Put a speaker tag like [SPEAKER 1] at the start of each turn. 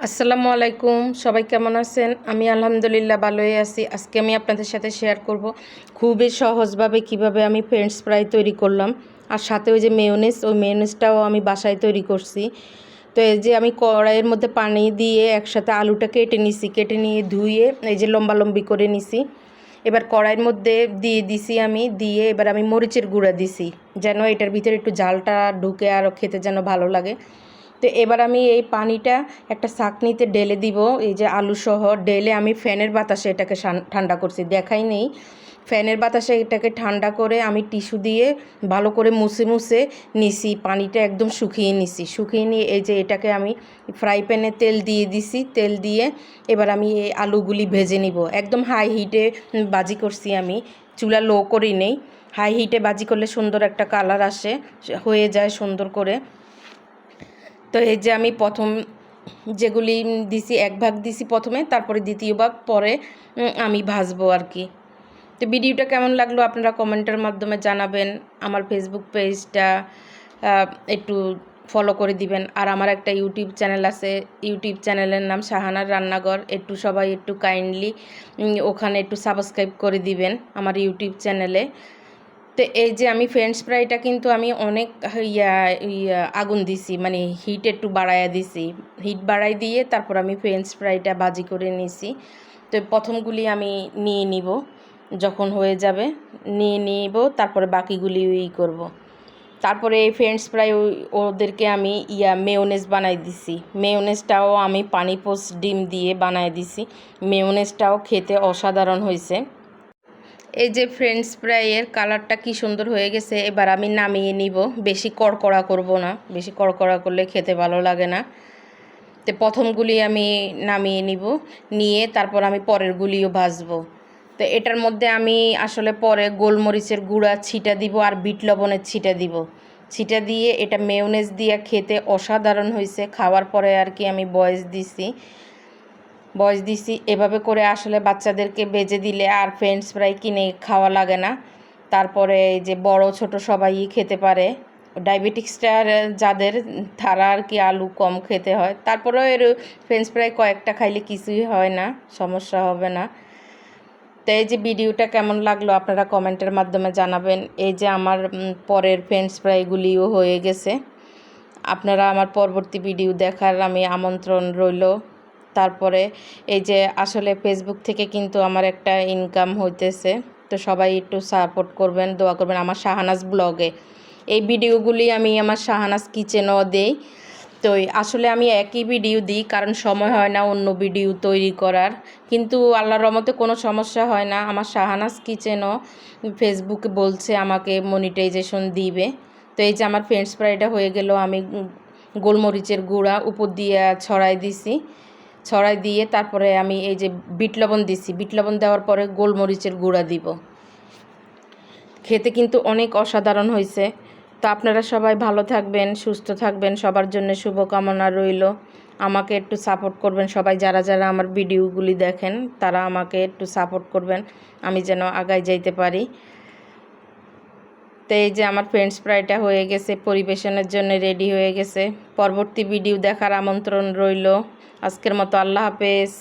[SPEAKER 1] আসসালামু আলাইকুম, সবাই কেমন আছেন? আমি আলহামদুলিল্লাহ ভালোই আছি। আজকে আমি আপনাদের সাথে শেয়ার করব খুবই সহজভাবে কীভাবে আমি ফ্রেন্ডস ফ্রাই তৈরি করলাম আর সাথে ওই যে মেয়োনেজ ওই মেয়োনেজটাও আমি বাসায় তৈরি করছি। তো এই যে আমি কড়াইয়ের মধ্যে পানি দিয়ে একসাথে আলুটা কেটে নিছি, কেটে নিয়ে ধুয়ে এই যে লম্বা লম্বি করে নিছি। এবার কড়াইয়ের মধ্যে দিয়ে দিছি আমি, দিয়ে এবার আমি মরিচের গুঁড়া দিছি, যেন এটার ভিতরে একটু জালটা ঢুকে আরও খেতে যেন ভালো লাগে। তো এবার আমি এই পানিটা একটা ছাঁকনিতে ঢেলে দিব। এই যে আলু সহ ডেলে আমি ফ্যানের বাতাসে এটাকে ঠান্ডা করছি। দেখাই নেই। ফ্যানের বাতাসে এটাকে ঠান্ডা করে আমি টিস্যু দিয়ে ভালো করে মুছে মুছে নিছি। পানিটা একদম শুকিয়ে নিছি। শুকিয়ে নিয়ে এই যে এটাকে আমি ফ্রাই প্যানে তেল দিয়ে দিছি। তেল দিয়ে এবার আমি এই আলুগুলি ভেজে নিব। একদম হাই হিটে বাজি করছি আমি। চুলা লো করি নেই। হাই হিটে বাজি করলে সুন্দর একটা কালার আসে, হয়ে যায় সুন্দর করে। তো এই যে আমি প্রথম যেগুলি দিছি, এক ভাগ দিছি প্রথমে, তারপরে দ্বিতীয় ভাগ, পরে আমি ভাজবো আর কি। তো ভিডিওটা কেমন লাগল আপনারা কমেন্টের মাধ্যমে জানাবেন, আমার ফেসবুক পেজটা একটু ফলো করে দিবেন। আর আমার একটা ইউটিউব চ্যানেল আছে ইউটিউব চ্যানেলের নাম শাহানার রান্নাঘর, একটু সবাই একটু কাইন্ডলি ওখানে একটু সাবস্ক্রাইব করে দিবেন আমার ইউটিউব চ্যানেলে তো এই যে আমি ফ্রেঞ্চ ফ্রাইটা কিন্তু আমি অনেক, ইয়া আগুন দিছি মানে হিট একটু বাড়াইয়া দিছি। হিট বাড়াই দিয়ে তারপর আমি ফ্রেঞ্চ ফ্রাইটা বাজি করে নিছি। তো প্রথমগুলি আমি নিয়ে নিব, যখন হয়ে যাবে, নিয়ে নিব, তারপরে বাকিগুলি ই করব। তারপরে এই ফ্রেঞ্চ ফ্রাই ওদেরকে আমি, ইয়া মেয়োনেজ বানাই দিছি। মেয়োনেজটাও আমি পানি পোস্ট ডিম দিয়ে বানাই দিছি। মেয়োনেজটাও খেতে অসাধারণ হয়েছে। এই যে ফ্রেঞ্চ ফ্রাইয়ের কালারটা কি সুন্দর হয়ে গেছে, এবার আমি নামিয়ে নিব। বেশি কড়কড়া করব না, বেশি কড়কড়া করলে খেতে ভালো লাগে না। তো প্রথমগুলি আমি নামিয়ে নিব, নিয়ে তারপর আমি পরেরগুলিও ভাজবো। তো এটার মধ্যে আমি আসলে পরে গোলমরিচের গুঁড়া, ছিটা দিব আর বিট লবণের ছিটা দিব। ছিটা দিয়ে এটা মেয়োনেজ দিয়ে খেতে অসাধারণ হয়েছে খাওয়ার পরে আর কি আমি বয়স দিছি। বয়স দিছি, এভাবে করে আসলে বাচ্চাদেরকে বেজে দিলে আর ফ্রেন্ডস ফ্রাই কিনে খাওয়া লাগে না। তারপরে যে বড়, ছোট সবাই খেতে পারে। ডায়াবেটিক্সটা যাদের, তারা আর কি আলু কম খেতে হয়। তারপরেও এর ফ্রেঞ্চ ফ্রাই কয়েকটা খাইলে কিছুই হয় না, সমস্যা হবে না। তো এই যে ভিডিওটা কেমন লাগল আপনারা কমেন্টের মাধ্যমে জানাবেন। এই যে আমার পরের ফ্রেঞ্চ ফ্রাইগুলিও হয়ে গেছে। আপনারা আমার পরবর্তী ভিডিও দেখার আমি আমন্ত্রণ রইল। তারপরে এই যে আসলে ফেসবুক থেকে কিন্তু আমার একটা ইনকাম হইতেছে। তো সবাই একটু সাপোর্ট করবেন, দোয়া করবেন আমার শাহানাজ ব্লগে এই ভিডিওগুলি আমি আমার শাহানাজ কিচেনও দেই। তো আসলে আমি একই ভিডিও দিই, কারণ সময় হয় না অন্য ভিডিও তৈরি করার। কিন্তু আল্লাহর রহমতে কোনো সমস্যা হয় না। আমার শাহানাজ কিচেনও ফেসবুকে বলছে আমাকে মনিটাইজেশন দিবে। তো এই যে আমার ফ্রেন্ডস ফ্রাইটা হয়ে গেল, আমি গোলমরিচের গুঁড়া উপর দিয়ে ছড়াই দিছি। ছড়াই দিয়ে তারপরে আমি এই যে বিট লবণ দিছি, বিট লবণ দেওয়ার পরে গোলমরিচের গুঁড়া দিব। খেতে কিন্তু অনেক অসাধারণ হয়েছে। তো আপনারা সবাই ভালো থাকবেন, সুস্থ থাকবেন, সবার জন্য শুভকামনা রইল। আমাকে একটু সাপোর্ট করবেন, সবাই যারা যারা আমার ভিডিওগুলি দেখেন, তারা আমাকে একটু সাপোর্ট করবেন। আমি যেন আগায় যাইতে পারি। তো এই যে আমার ফ্রেন্ডস ফ্রাইটা হয়ে গেছে, পরিবেশনের জন্য রেডি হয়ে গেছে। পরবর্তী ভিডিও দেখার আমন্ত্রণ রইল। আজকের মতো আল্লাহ হাফেজ।